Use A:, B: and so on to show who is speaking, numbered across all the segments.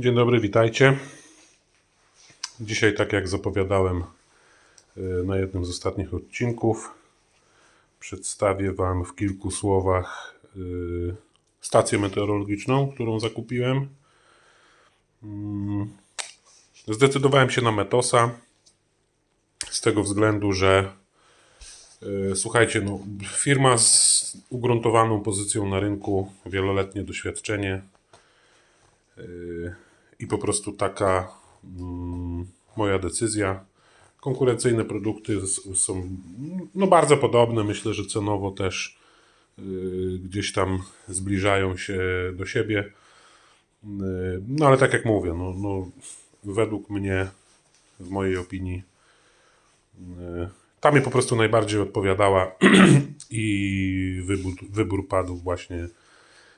A: Dzień dobry, witajcie. Dzisiaj, tak jak zapowiadałem y, na jednym z ostatnich odcinków, przedstawię Wam w kilku słowach y, stację meteorologiczną, którą zakupiłem. Mm, Zdecydowałem się na Metosa z tego względu, że y, słuchajcie, no, firma z ugruntowaną pozycją na rynku, wieloletnie doświadczenie, i po prostu taka mm, moja decyzja. Konkurencyjne produkty są no, bardzo podobne. Myślę, że cenowo też y, gdzieś tam zbliżają się do siebie. Y, no ale tak jak mówię, no, no, według mnie, w mojej opinii, y, ta mi po prostu najbardziej odpowiadała i wybór, wybór padł właśnie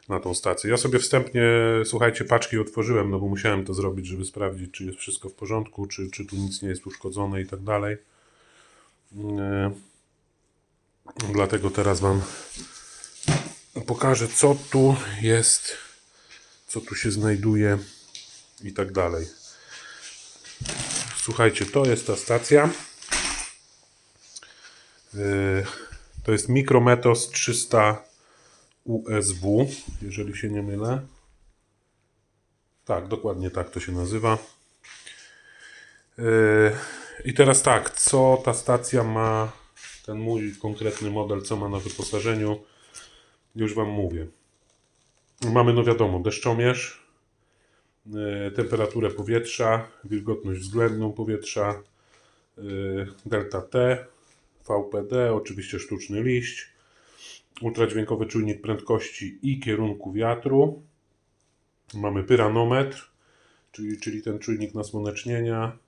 A: na tą stację. Ja sobie wstępnie, słuchajcie, paczki otworzyłem, no bo musiałem to zrobić, żeby sprawdzić, czy jest wszystko w porządku, czy, czy tu nic nie jest uszkodzone i tak dalej. E, Dlatego teraz Wam pokażę, co tu jest, co tu się znajduje i tak dalej. Słuchajcie, to jest ta stacja. E, To jest Micrometos 300 USW, jeżeli się nie mylę. Tak, dokładnie tak to się nazywa. Yy, I teraz tak, co ta stacja ma, ten mój konkretny model, co ma na wyposażeniu, już Wam mówię. Mamy, no wiadomo, deszczomierz, yy, temperaturę powietrza, wilgotność względną powietrza, yy, delta T, VPD, oczywiście sztuczny liść, ultradźwiękowy czujnik prędkości i kierunku wiatru. Mamy pyranometr, czyli, czyli ten czujnik nasłonecznienia.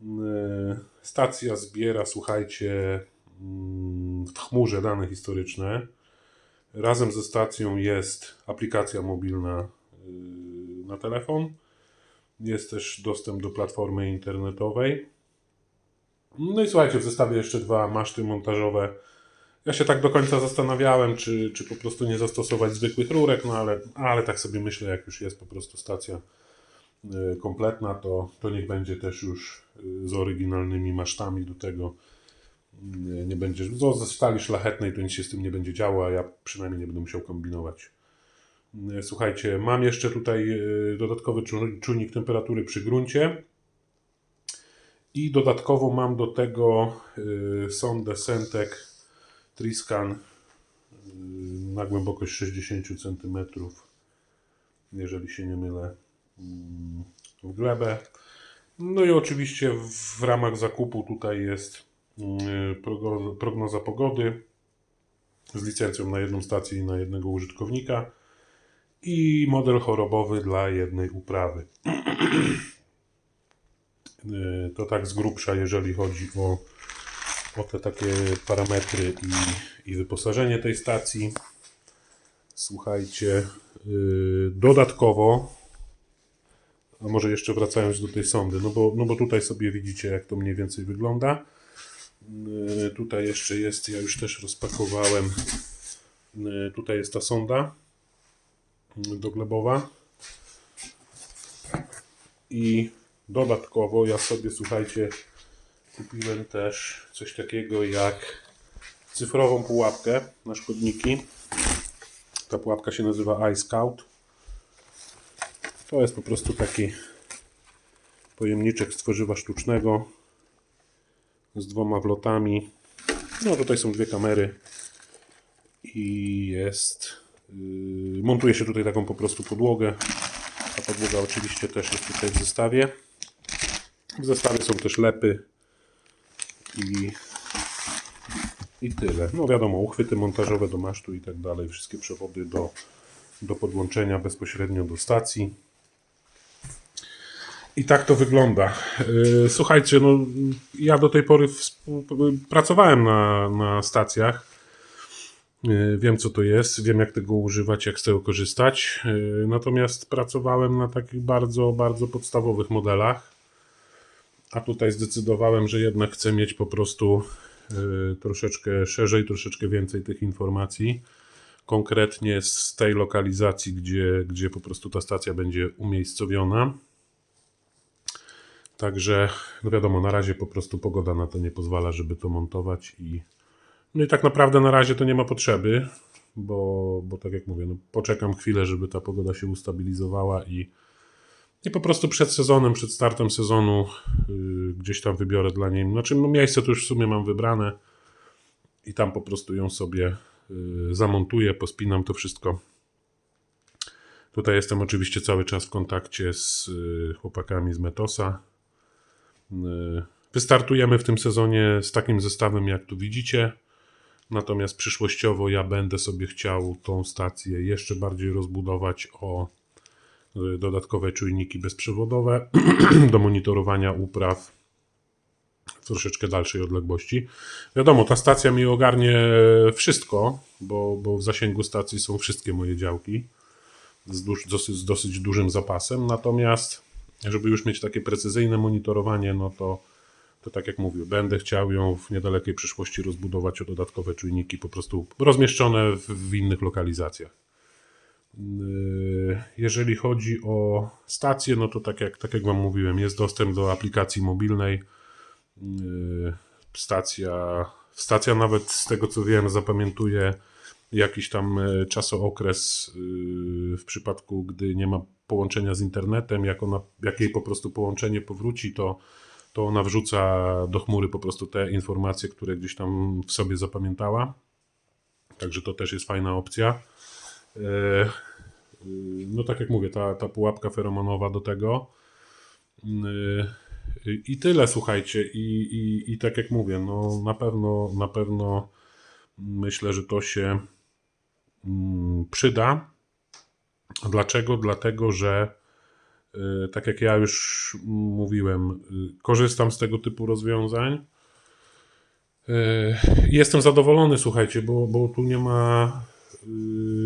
A: Yy, Stacja zbiera, słuchajcie, mm, w chmurze dane historyczne. Razem ze stacją jest aplikacja mobilna yy, na telefon. Jest też dostęp do platformy internetowej. No i słuchajcie, w zestawie jeszcze dwa maszty montażowe ja się tak do końca zastanawiałem, czy, czy po prostu nie zastosować zwykłych rurek, no ale, ale tak sobie myślę, jak już jest po prostu stacja y, kompletna, to, to niech będzie też już y, z oryginalnymi masztami do tego. Nie, nie będzie, no, ze stali szlachetnej to nic się z tym nie będzie działo, a ja przynajmniej nie będę musiał kombinować. Y, Słuchajcie, mam jeszcze tutaj dodatkowy czu- czujnik temperatury przy gruncie. I dodatkowo mam do tego sondę Sentek Triscan y, na głębokość 60 cm, jeżeli się nie mylę, mm, w glebę. No i oczywiście w ramach zakupu tutaj jest y, prognoza pogody z licencją na jedną stację i na jednego użytkownika i model chorobowy dla jednej uprawy. Y, To tak z grubsza, jeżeli chodzi o o te takie parametry i, i wyposażenie tej stacji. Słuchajcie, yy, dodatkowo, a może jeszcze wracając do tej sondy, no bo, no bo tutaj sobie widzicie, jak to mniej więcej wygląda. Yy, tutaj jeszcze jest, ja już też rozpakowałem, yy, tutaj jest ta sonda yy, doglebowa. I dodatkowo ja sobie, słuchajcie, kupiłem też coś takiego jak cyfrową pułapkę na szkodniki. Ta pułapka się nazywa iScout. To jest po prostu taki pojemniczek z tworzywa sztucznego z dwoma wlotami. No tutaj są dwie kamery i jest yy, montuje się tutaj taką po prostu podłogę. Ta podłoga oczywiście też jest tutaj w zestawie. W zestawie są też lepy i, i tyle. No wiadomo, uchwyty montażowe do masztu i tak dalej, wszystkie przewody do, do podłączenia bezpośrednio do stacji. I tak to wygląda. Yy, Słuchajcie, no ja do tej pory pracowałem na, na stacjach. Yy, Wiem co to jest, wiem jak tego używać, jak z tego korzystać. Yy, Natomiast pracowałem na takich bardzo, bardzo podstawowych modelach. A tutaj zdecydowałem, że jednak chcę mieć po prostu y, troszeczkę szerzej, troszeczkę więcej tych informacji. konkretnie z tej lokalizacji, gdzie, gdzie po prostu ta stacja będzie umiejscowiona. Także, no wiadomo, na razie po prostu pogoda na to nie pozwala, żeby to montować i no i tak naprawdę na razie to nie ma potrzeby, bo, bo tak jak mówię, no poczekam chwilę, żeby ta pogoda się ustabilizowała i, i po prostu przed sezonem, przed startem sezonu yy, gdzieś tam wybiorę dla niej, znaczy no miejsce to już w sumie mam wybrane i tam po prostu ją sobie yy, zamontuję, pospinam to wszystko. Tutaj jestem oczywiście cały czas w kontakcie z yy, chłopakami z Metosa. Yy, Wystartujemy w tym sezonie z takim zestawem, jak tu widzicie. Natomiast przyszłościowo ja będę sobie chciał tą stację jeszcze bardziej rozbudować o y, dodatkowe czujniki bezprzewodowe do monitorowania upraw w troszeczkę dalszej odległości. Wiadomo, ta stacja mi ogarnie wszystko, bo, bo w zasięgu stacji są wszystkie moje działki z, duż, dosyć, z dosyć dużym zapasem. Natomiast, żeby już mieć takie precyzyjne monitorowanie, no to to tak jak mówię, będę chciał ją w niedalekiej przyszłości rozbudować o dodatkowe czujniki, po prostu rozmieszczone w, w innych lokalizacjach. Yy, Jeżeli chodzi o stację, no to tak jak, tak jak Wam mówiłem, jest dostęp do aplikacji mobilnej. Yy, Stacja, stacja nawet z tego co wiem, zapamiętuje jakiś tam e, czasookres yy, w przypadku, gdy nie ma połączenia z internetem. Jak, ona, jak jej po prostu połączenie powróci, to to ona wrzuca do chmury po prostu te informacje, które gdzieś tam w sobie zapamiętała. Także to też jest fajna opcja. E, e, No tak jak mówię, ta, ta pułapka feromonowa do tego. E, I tyle, słuchajcie. I, i, I tak jak mówię, no na pewno, na pewno myślę, że to się mm, przyda. Dlaczego? Dlatego, że Y, tak jak ja już mówiłem, korzystam z tego typu rozwiązań. Jestem zadowolony, słuchajcie, bo, bo tu nie ma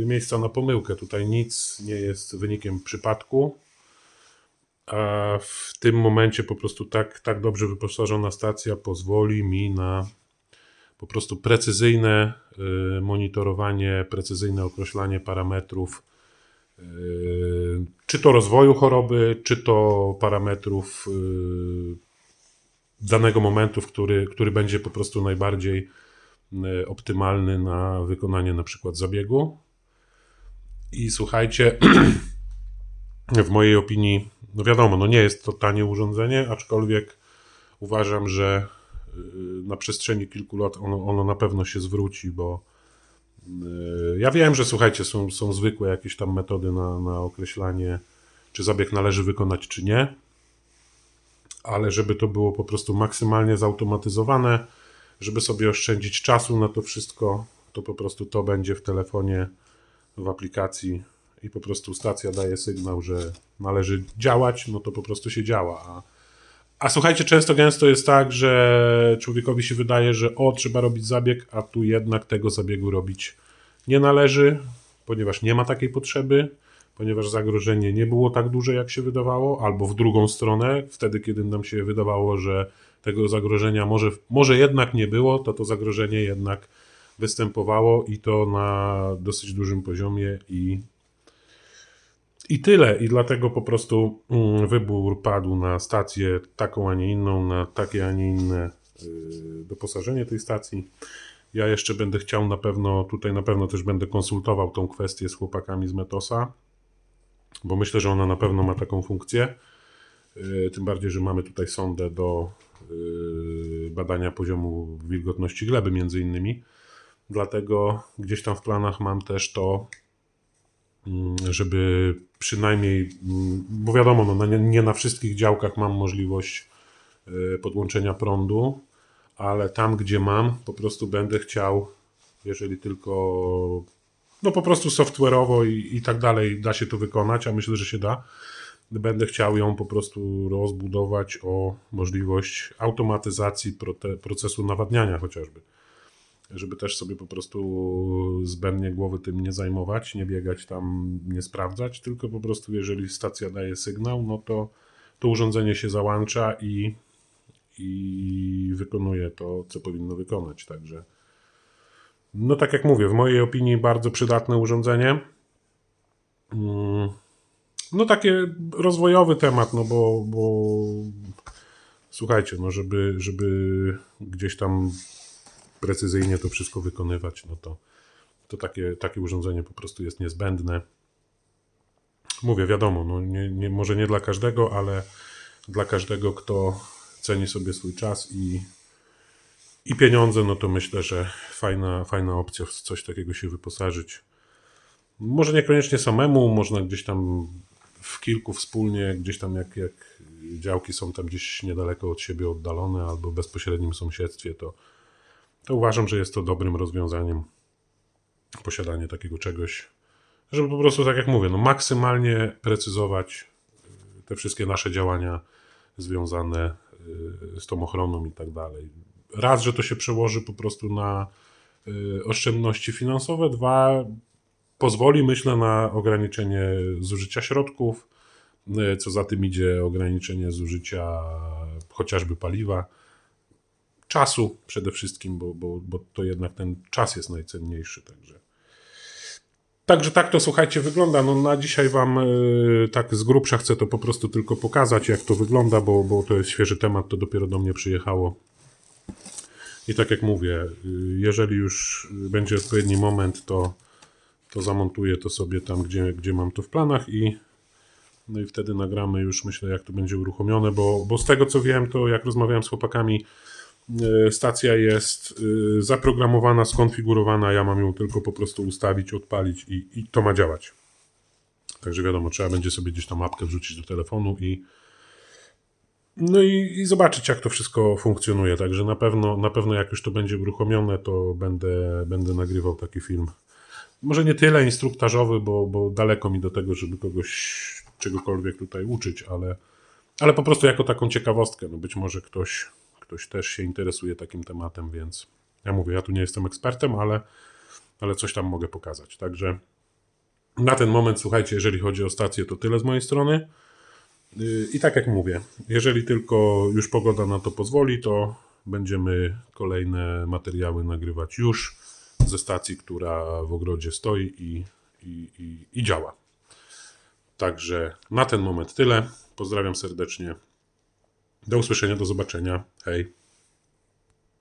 A: miejsca na pomyłkę. Tutaj nic nie jest wynikiem przypadku. A w tym momencie po prostu tak, tak dobrze wyposażona stacja pozwoli mi na po prostu precyzyjne monitorowanie, precyzyjne określanie parametrów Yy, czy to rozwoju choroby, czy to parametrów danego momentu, który, który będzie po prostu najbardziej optymalny na wykonanie na przykład zabiegu. I słuchajcie, w mojej opinii, no wiadomo, no nie jest to tanie urządzenie, aczkolwiek uważam, że na przestrzeni kilku lat ono, ono na pewno się zwróci, bo Yy, Ja wiem, że słuchajcie, są, są zwykłe jakieś tam metody na, na określanie, czy zabieg należy wykonać, czy nie, ale żeby to było po prostu maksymalnie zautomatyzowane, żeby sobie oszczędzić czasu na to wszystko, to po prostu to będzie w telefonie, w aplikacji i po prostu stacja daje sygnał, że należy działać, no to po prostu się działa. A, a słuchajcie, często gęsto jest tak, że człowiekowi się wydaje, że o, trzeba robić zabieg, a tu jednak tego zabiegu robić nie należy, ponieważ nie ma takiej potrzeby, ponieważ zagrożenie nie było tak duże, jak się wydawało, albo w drugą stronę, wtedy, kiedy nam się wydawało, że tego zagrożenia może, może jednak nie było, to to zagrożenie jednak występowało i to na dosyć dużym poziomie i i tyle. I dlatego po prostu mm, wybór padł na stację taką, a nie inną, na takie, a nie inne yy, doposażenie tej stacji. Ja jeszcze będę chciał na pewno, tutaj na pewno też będę konsultował tą kwestię z chłopakami z Metosa, bo myślę, że ona na pewno ma taką funkcję. Yy, Tym bardziej, że mamy tutaj sondę do badania poziomu wilgotności gleby, między innymi. Dlatego gdzieś tam w planach mam też to, mm, żeby przynajmniej, mm, bo wiadomo, no, no nie, nie na wszystkich działkach mam możliwość y, podłączenia prądu, ale tam, gdzie mam, po prostu będę chciał, jeżeli tylko, no po prostu software'owo i, i tak dalej da się to wykonać, a myślę, że się da, będę chciał ją po prostu rozbudować o możliwość automatyzacji procesu nawadniania chociażby żeby też sobie po prostu zbędnie głowy tym nie zajmować, nie biegać tam, nie sprawdzać, tylko po prostu jeżeli stacja daje sygnał, no to to urządzenie się załącza i, i wykonuje to, co powinno wykonać. Także No tak jak mówię, w mojej opinii bardzo przydatne urządzenie. Mm, No takie rozwojowy temat, no bo, bo słuchajcie, no żeby, żeby gdzieś tam precyzyjnie to wszystko wykonywać, no to, to takie, takie urządzenie po prostu jest niezbędne. Mówię, wiadomo, no nie, nie, może nie dla każdego, ale dla każdego, kto ceni sobie swój czas i, i pieniądze, no to myślę, że fajna, fajna opcja w coś takiego się wyposażyć. Może niekoniecznie samemu, można gdzieś tam w kilku wspólnie, gdzieś tam jak, jak działki są tam gdzieś niedaleko od siebie oddalone albo w bezpośrednim sąsiedztwie, to, to uważam, że jest to dobrym rozwiązaniem posiadanie takiego czegoś, żeby po prostu, tak jak mówię, no maksymalnie precyzować y, te wszystkie nasze działania związane y, z tą ochroną i tak dalej. Raz, że to się przełoży po prostu na y, oszczędności finansowe, dwa, pozwoli, myślę, na ograniczenie zużycia środków, y, co za tym idzie ograniczenie zużycia chociażby paliwa, czasu przede wszystkim, bo, bo, bo to jednak ten czas jest najcenniejszy, także. Także tak to słuchajcie wygląda. No na dzisiaj wam y, tak z grubsza chcę to po prostu tylko pokazać, jak to wygląda, bo, bo to jest świeży temat, to dopiero do mnie przyjechało. I tak jak mówię, y, jeżeli już będzie odpowiedni moment, to, to zamontuję to sobie tam, gdzie, gdzie mam to w planach i no i wtedy nagramy już, myślę, jak to będzie uruchomione, bo, bo z tego co wiem, to jak rozmawiałem z chłopakami, y, stacja jest y, zaprogramowana, skonfigurowana, ja mam ją tylko po prostu ustawić, odpalić i, i to ma działać. Także wiadomo, trzeba będzie sobie gdzieś tam mapkę wrzucić do telefonu i no i, i zobaczyć, jak to wszystko funkcjonuje. Także na pewno, na pewno jak już to będzie uruchomione, to będę, będę nagrywał taki film. Może nie tyle instruktażowy, bo, bo daleko mi do tego, żeby kogoś czegokolwiek tutaj uczyć, ale, ale po prostu jako taką ciekawostkę. No być może ktoś, ktoś też się interesuje takim tematem, więc ja mówię, ja tu nie jestem ekspertem, ale, ale coś tam mogę pokazać. Także na ten moment, słuchajcie, jeżeli chodzi o stację, to tyle z mojej strony. Yy, I tak jak mówię, jeżeli tylko już pogoda na to pozwoli, to będziemy kolejne materiały nagrywać już ze stacji, która w ogrodzie stoi i, i, i, i działa. Także na ten moment tyle. Pozdrawiam serdecznie. Do usłyszenia, do zobaczenia. Hej.